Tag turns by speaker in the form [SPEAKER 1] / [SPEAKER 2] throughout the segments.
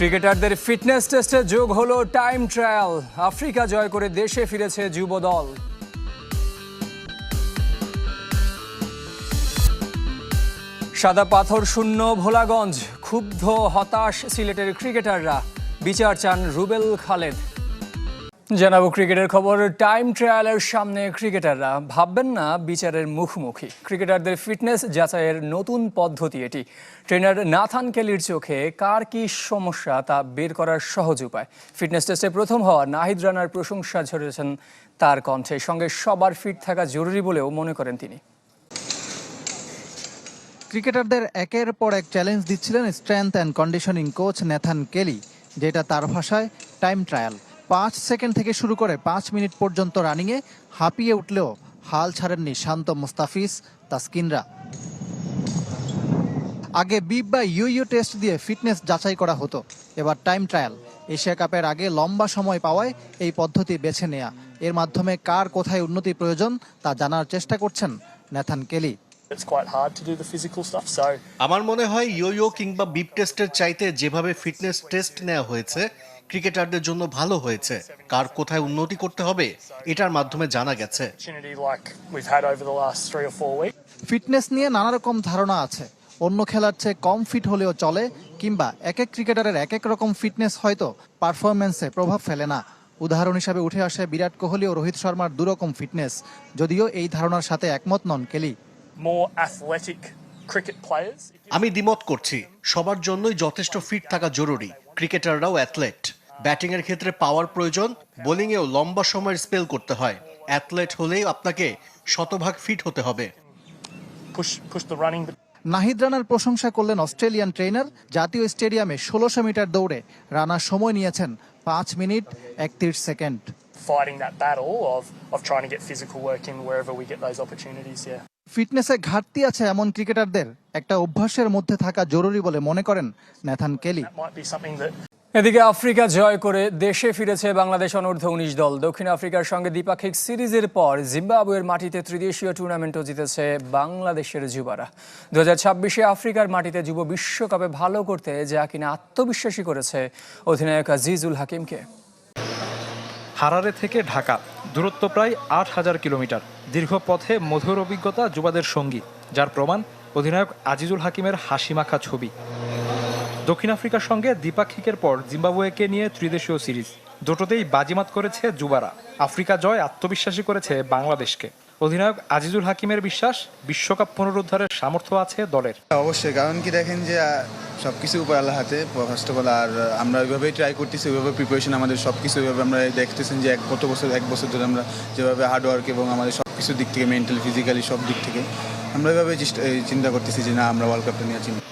[SPEAKER 1] ক্রিকেটারদের ফিটনেস টেস্টে যোগ হলো টাইম ট্রায়াল। আফ্রিকা জয় করে দেশে ফিরেছে যুব দল। সাদা পাথর শূন্য ভোলাগঞ্জ, ক্ষুব্ধ হতাশ সিলেটের ক্রিকেটাররা। বিচার চান রুবেল খালেদ। জানাব ক্রিকেটের খবর। টাইম ট্রায়ালের সামনে ক্রিকেটাররা ভাববেন না বিচারের মুখোমুখি। ক্রিকেটারদের ফিটনেস যাচাইয়ের নতুন পদ্ধতি এটি। ট্রেনার নাথান কেলির চোখে কার কি সমস্যা তা বের করার সহজ উপায়। ফিটনেস টেস্টে প্রথম হওয়া নাহিদ রানার প্রশংসা ঝরেছেন তার কণ্ঠে। সঙ্গে সবার ফিট থাকা জরুরি বলেও মনে করেন তিনি।
[SPEAKER 2] ক্রিকেটারদের একের পর এক চ্যালেঞ্জ দিচ্ছিলেন strength and conditioning coach Nathan Kelly যেটা তার ভাষায় টাইম ট্রায়াল পাঁচ সেকেন্ড থেকে শুরু করে পাঁচ মিনিট পর্যন্ত রানিংয়ে হাঁপিয়ে উঠলেও হাল ছাড়েননি শান্ত মুস্তাফিজ তাসকিনরা। আগে বিপ বা ইউ টেস্ট দিয়ে ফিটনেস যাচাই করা হতো। এবার টাইম ট্রায়াল। এশিয়া কাপের আগে লম্বা সময় পাওয়ায় এই পদ্ধতি বেছে নেয়া। এর মাধ্যমে কার কোথায় উন্নতি প্রয়োজন তা জানার চেষ্টা করছেন Nathan Kelly.
[SPEAKER 3] It's quite hard to do the physical stuff. So
[SPEAKER 4] আমার মনে হয় ইয়ো কিংবা বিপ টেস্টের চাইতে যেভাবে ফিটনেস টেস্ট নেওয়া হয়েছে ক্রিকেটারদের জন্য ভালো হয়েছে। কার কোথায় উন্নতি করতে হবে এটার মাধ্যমে জানা গেছে.
[SPEAKER 2] ফিটনেস নিয়ে নানা রকম ধারণা আছে। অন্য খেলার চেয়ে কম ফিট হলেও চলে কিংবা এক এক ক্রিকেটারের এক এক রকম ফিটনেস হয়তো পারফরমেন্সে প্রভাব ফেলে না। উদাহরণ হিসাবে উঠে আসে বিরাট কোহলি ও রোহিত শর্মার দুরকম ফিটনেস যদিও এই ধারণার সাথে একমত নন কেলি।
[SPEAKER 3] More athletic cricket
[SPEAKER 4] আমি দ্বিমত করছি। সবার জন্যই যথেষ্ট ফিট থাকা জরুরি। ক্রিকেটাররাও অ্যাথলেট ব্যাটিং এর ক্ষেত্রে পাওয়ার প্রয়োজন। বোলিং এও লম্বা সময়ের স্পেল করতে হয়। অ্যাথলেট হলেই আপনাকে শতভাগ ফিট হতে হবে।
[SPEAKER 3] Push push the
[SPEAKER 2] নাহিদ রানার প্রশংসা করলেন অস্ট্রেলিয়ান ট্রেনার জাতীয় স্টেডিয়ামে ষোলোশো মিটার দৌড়ে রানা সময় নিয়েছেন পাঁচ মিনিট একত্রিশ second.
[SPEAKER 3] fighting that battle of of trying to get physical work in wherever we get those opportunities. Yeah.
[SPEAKER 2] ফিটনেসে ঘাটতি আছে এমন ক্রিকেটারদের। একটা অভ্যাসের মধ্যে থাকা জরুরি বলে মনে করেন নেথান কেলি।
[SPEAKER 1] এদিকে আফ্রিকা জয় করে দেশে ফিরেছে বাংলাদেশ অনূর্ধ্ব উনিশ দল। দক্ষিণ আফ্রিকার সঙ্গে দ্বিপাক্ষিক সিরিজের পর জিম্বাবুয়ের মাটিতে ত্রিদেশীয় টুর্নামেন্টও জিতেছে বাংলাদেশের যুবারা। দু হাজার ছাব্বিশে আফ্রিকার মাটিতে যুব বিশ্বকাপে ভালো করতে যা কিনা আত্মবিশ্বাসী করেছে অধিনায়ক আজিজুল হাকিমকে।
[SPEAKER 5] হারারে থেকে ঢাকা। দূরত্ব প্রায় আট হাজার কিলোমিটার। দীর্ঘ পথে মধুর অভিজ্ঞতা যুবাদের সঙ্গী, যার প্রমাণ অধিনায়ক আজিজুল হাকিমের হাসিমাখা ছবি। দক্ষিণ আফ্রিকার সঙ্গে দ্বিপাক্ষিকের পর জিম্বাবুয়েকে নিয়ে ত্রিদেশীয় সিরিজ। দুটোতেই বাজিমাত করেছে যুবারা। আফ্রিকা জয় আত্মবিশ্বাসী করেছে বাংলাদেশকে। অধিনায়ক আজিজুল হাকিমের বিশ্বাস বিশ্বকাপ পুনরুদ্ধারের সামর্থ্য আছে দলের।
[SPEAKER 6] অবশ্যই কারণ কি দেখেন যে সব কিছু উপর আল্লাহ হাতে ফার্স্ট অফ অল আর আমরা ওইভাবেই ট্রাই করতেছি ওইভাবে প্রিপারেশন আমাদের সব কিছু ওইভাবে আমরা দেখতেছেন যে এক কত বছর এক বছর ধরে আমরা যেভাবে হার্ডওয়ার্ক এবং আমাদের সব কিছু দিক থেকে মেন্টালি ফিজিক্যালি সব দিক থেকে আমরা ওইভাবে চিন্তা করতেছি যে না আমরা ওয়ার্ল্ড কাপটা নিয়ে চিন্তা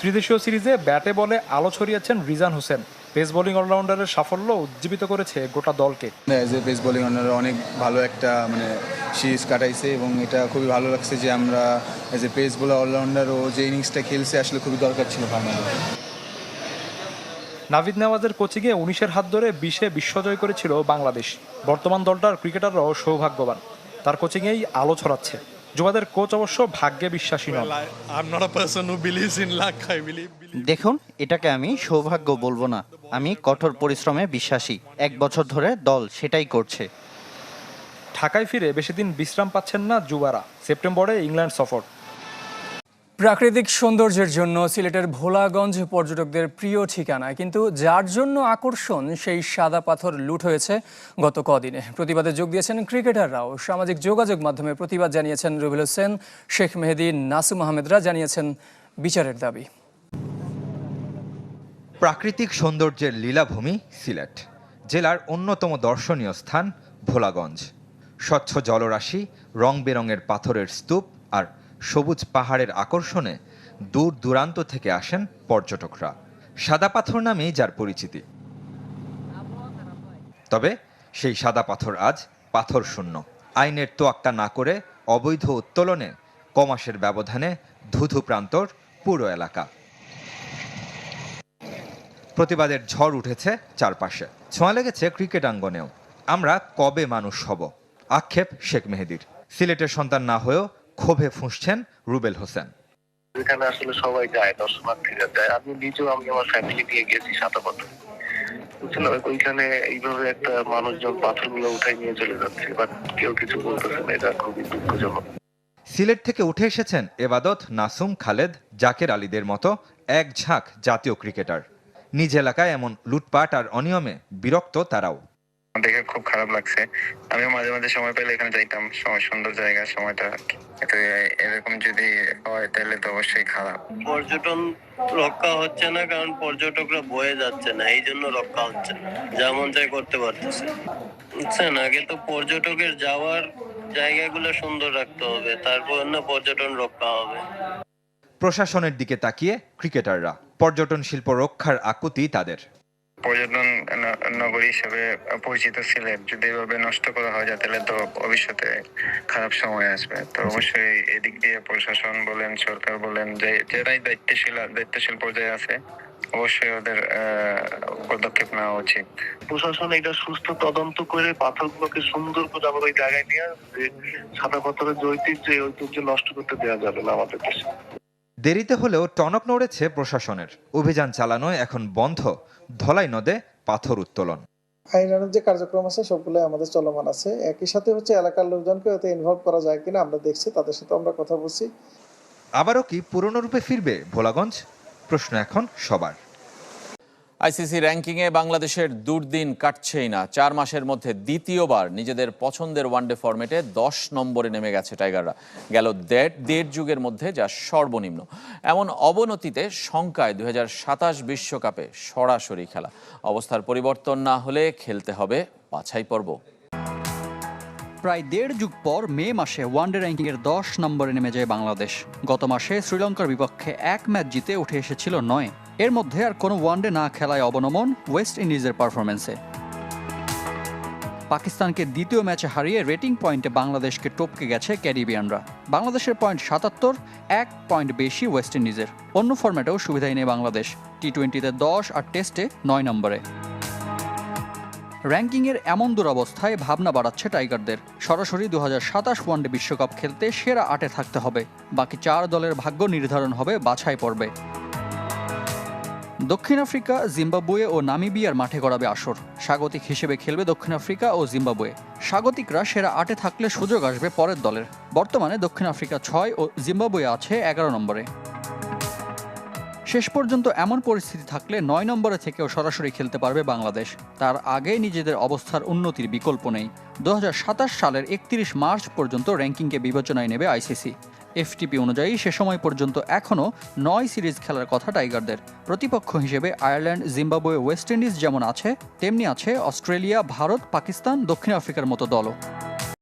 [SPEAKER 5] ত্রিদেশীয় সিরিজে ব্যাটে বলে আলো ছড়িয়েছেন রিজান হোসেন। পেস বোলিং অলরাউন্ডারের সাফল্য উজ্জীবিত করেছে গোটা দলকে।
[SPEAKER 6] অ্যাজ এ পেস বোলিং ওনারা অনেক ভালো একটা মানে সিরিজ কাটাইছে এবং এটা খুবই ভালো লাগছে যে আমরা as a pace bowler allrounder ও যে ইনিংসটা খেলছে আসলে খুবই দরকার ছিল ফাইনালে
[SPEAKER 5] নাভিদ নেওয়াজের কোচিংয়ে উনিশের হাত ধরে বিশে বিশ্বজয় করেছিল বাংলাদেশ। বর্তমান দলটার ক্রিকেটাররাও সৌভাগ্যবান। তার কোচিংয়েই আলো ছড়াচ্ছে। যুবাদের কোচ অবশ্য ভাগ্যে বিশ্বাসী নন।
[SPEAKER 7] Well, I, I'm not a person who believes in luck. I believe, believe.
[SPEAKER 8] দেখুন এটাকে আমি সৌভাগ্য বলব না। আমি কঠোর পরিশ্রমে বিশ্বাসী। এক বছর ধরে দল সেটাই করছে।
[SPEAKER 5] ঢাকায় ফিরে বেশি দিন বিশ্রাম পাচ্ছেন না যুবারা। সেপ্টেম্বরে ইংল্যান্ড সফর।
[SPEAKER 1] প্রাকৃতিক সৌন্দর্যের জন্য সিলেটের ভোলাগঞ্জ পর্যটকদের প্রিয় ঠিকানা কিন্তু যার জন্য আকর্ষণ, সেই সাদা পাথর লুট হয়েছে গত কদিনে। প্রতিবাদে যোগ দিয়েছেন ক্রিকেটাররাও। সামাজিক যোগাযোগ মাধ্যমে প্রতিবাদ জানিয়েছেন রুবেল হোসেন, শেখ মেহেদি, নাসুম আহমেদরা জানিয়েছেন বিচারের দাবি।
[SPEAKER 9] প্রাকৃতিক সৌন্দর্যের লীলাভূমি সিলেট, জেলার অন্যতম দর্শনীয় স্থান ভোলাগঞ্জ। স্বচ্ছ জলরাশি, রং বেরঙের পাথরের স্তূপ আর সবুজ পাহাড়ের আকর্ষণে দূর দূরান্ত থেকে আসেন পর্যটকরা। সাদা পাথর নামেই যার পরিচিতি। তবে সেই সাদা পাথর আজ পাথর শূন্য। আইনের তোয়াক্কা না করে অবৈধ উত্তোলনে কমাসের ব্যবধানে ধুধু প্রান্তর পুরো এলাকা। প্রতিবাদের ঝড় উঠেছে চারপাশে। ছোঁয়া লেগেছে ক্রিকেট আঙ্গনেও। আমরা কবে মানুষ হব? আক্ষেপ শেখ মেহেদির। সিলেটের সন্তান না হয়েও ক্ষোভে ফুঁসছেন রুবেল হোসেন।
[SPEAKER 10] এখানে আসলে সবাই যায় দর্শনার্থীরা যায়। আমি নিজেও আমি আমার ফ্যামিলি নিয়ে গেছি সাতাপাতা বুঝছেন? ওইখানে এইভাবে একটা মানুষজন পাথরগুলো উঠাই নিয়ে চলে যাচ্ছে বাট কেউ কিছু বলতেছে না এটা খুবই দুঃখজনক।
[SPEAKER 9] সিলেট থেকে উঠে এসেছেন এবাদত নাসুম খালেদ জাকের আলীদের মতো এক ঝাঁক জাতীয় ক্রিকেটার। নিজ এলাকায় এমন লুটপাট আর অনিয়মে বিরক্ত তারাও।
[SPEAKER 10] দেখে খুব খারাপ লাগছে। আমিও মাঝে মাঝে সময় পেলে এখানে যাইতাম। সময় সুন্দর জায়গা সময়টা। এরকম যদি হয় তাহলে তো অবশ্যই খারাপ।
[SPEAKER 11] পর্যটন রক্ষা হচ্ছে না কারণ পর্যটকরা বয়ে যাচ্ছে না। এই জন্য রক্ষা হচ্ছে না। যেমন চাই করতে পারতেছে। বুঝছেন? আগে তো পর্যটকের যাওয়ার জায়গাগুলো সুন্দর রাখতে হবে। তারপর না পর্যটন রক্ষা হবে।
[SPEAKER 9] প্রশাসনের দিকে তাকিয়ে ক্রিকেটাররা পর্যটন শিল্প রক্ষার আকুতি তাদের।
[SPEAKER 10] পর্যটন নগরী হিসেবে পরিচিত সিলেট যদি এভাবে নষ্ট করা হয় তাহলে তো ভবিষ্যতে খারাপ সময় আসবে। তো অবশ্যই এদিক দিয়ে প্রশাসন বলেন সরকার বলেন যে যারাই দায়িত্বশীল দায়িত্বশীল পর্যায়ে আছে অবশ্যই ওদের আহ, পদক্ষেপ নেওয়া উচিত। প্রশাসন এটা সুস্থ তদন্ত করে পাথরগুলোকে সুন্দর করে আবার ওই জায়গায় নিয়ে যে সাদা পাথরের যে ঐতিহ্য ঐতিহ্য নষ্ট করতে দেওয়া যাবে না আমাদের দেশে।
[SPEAKER 9] দেরিতে হলেও টনক নড়েছে প্রশাসনের। অভিযান চালানো এখন বন্ধ ধলাই নদে পাথর উত্তোলন।
[SPEAKER 12] আইনানুক যে কার্যক্রম আছে সবগুলো আমাদের চলমান আছে। একই সাথে হচ্ছে এলাকার লোকজনকে এতে ইনভলভ করা যায় কিনা আমরা দেখছি তাদের সাথে আমরা কথা বলছি।
[SPEAKER 9] আবারও কি পুরনো রূপে ফিরবে ভোলাগঞ্জ? প্রশ্ন এখন সবার।
[SPEAKER 13] আইসিসি র্যাঙ্কিংয়ে বাংলাদেশের দুর্দিন কাটছেই না। চার মাসের মধ্যে দ্বিতীয়বার নিজেদের পছন্দের ওয়ানডে ফরম্যাটে দশ নম্বরে নেমে গেছে টাইগাররা। গেল দেড় দেড় যুগের মধ্যে যা সর্বনিম্ন। এমন অবনতিতে শঙ্কায় দুই বিশ্বকাপে সরাসরি খেলা। অবস্থার পরিবর্তন না হলে খেলতে হবে বাছাই পর্ব।
[SPEAKER 14] প্রায় দেড় যুগ পর মে মাসে ওয়ানডে র্যাঙ্কিংয়ের দশ নম্বরে নেমে যায় বাংলাদেশ। গত মাসে শ্রীলঙ্কার বিপক্ষে এক ম্যাচ জিতে উঠে এসেছিল নয়। এর মধ্যে আর কোনো ওয়ানডে না খেলায় অবনমন ওয়েস্ট ইন্ডিজের পারফরমেন্সে পাকিস্তানকে দ্বিতীয় ম্যাচে হারিয়ে রেটিং পয়েন্টে বাংলাদেশকে টপকে গেছে ক্যারিবিয়ানরা। বাংলাদেশের পয়েন্ট সাতাত্তর, এক পয়েন্ট বেশি ওয়েস্ট ইন্ডিজের। অন্য ফরম্যাটেও সুবিধাই নেই বাংলাদেশ। টি টোয়েন্টিতে দশ আর টেস্টে নয় নম্বরে। র্যাঙ্কিংয়ের এমন দুরবস্থায় ভাবনা বাড়াচ্ছে টাইগারদের। সরাসরি দু সাতাশ ওয়ানডে বিশ্বকাপ খেলতে সেরা আটে থাকতে হবে। বাকি চার দলের ভাগ্য নির্ধারণ হবে, বাছাই পর্বে। দক্ষিণ আফ্রিকা, জিম্বাবুয়ে ও নামিবিয়ার মাঠে গড়াবে আসর। স্বাগতিক হিসেবে খেলবে দক্ষিণ আফ্রিকা ও জিম্বাবুয়ে। স্বাগতিকরা সেরা আটে থাকলে সুযোগ আসবে পরের দলের। বর্তমানে দক্ষিণ আফ্রিকা ছয় ও জিম্বাবুয়ে আছে এগারো নম্বরে। শেষ পর্যন্ত এমন পরিস্থিতি থাকলে নয় নম্বরে থেকেও সরাসরি খেলতে পারবে বাংলাদেশ। তার আগে নিজেদের অবস্থার উন্নতির বিকল্প নেই। দু হাজার সাতাশ সালের একত্রিশ মার্চ পর্যন্ত র্যাঙ্কিংকে বিবেচনায় নেবে আইসিসি। এফটিপি অনুযায়ী সে সময় পর্যন্ত এখনও নয় সিরিজ খেলার কথা টাইগারদের। প্রতিপক্ষ হিসেবে আয়ারল্যান্ড, জিম্বাবুয়ে, ওয়েস্ট ইন্ডিজ যেমন আছে, তেমনি আছে অস্ট্রেলিয়া, ভারত, পাকিস্তান, দক্ষিণ আফ্রিকার মতো দলও।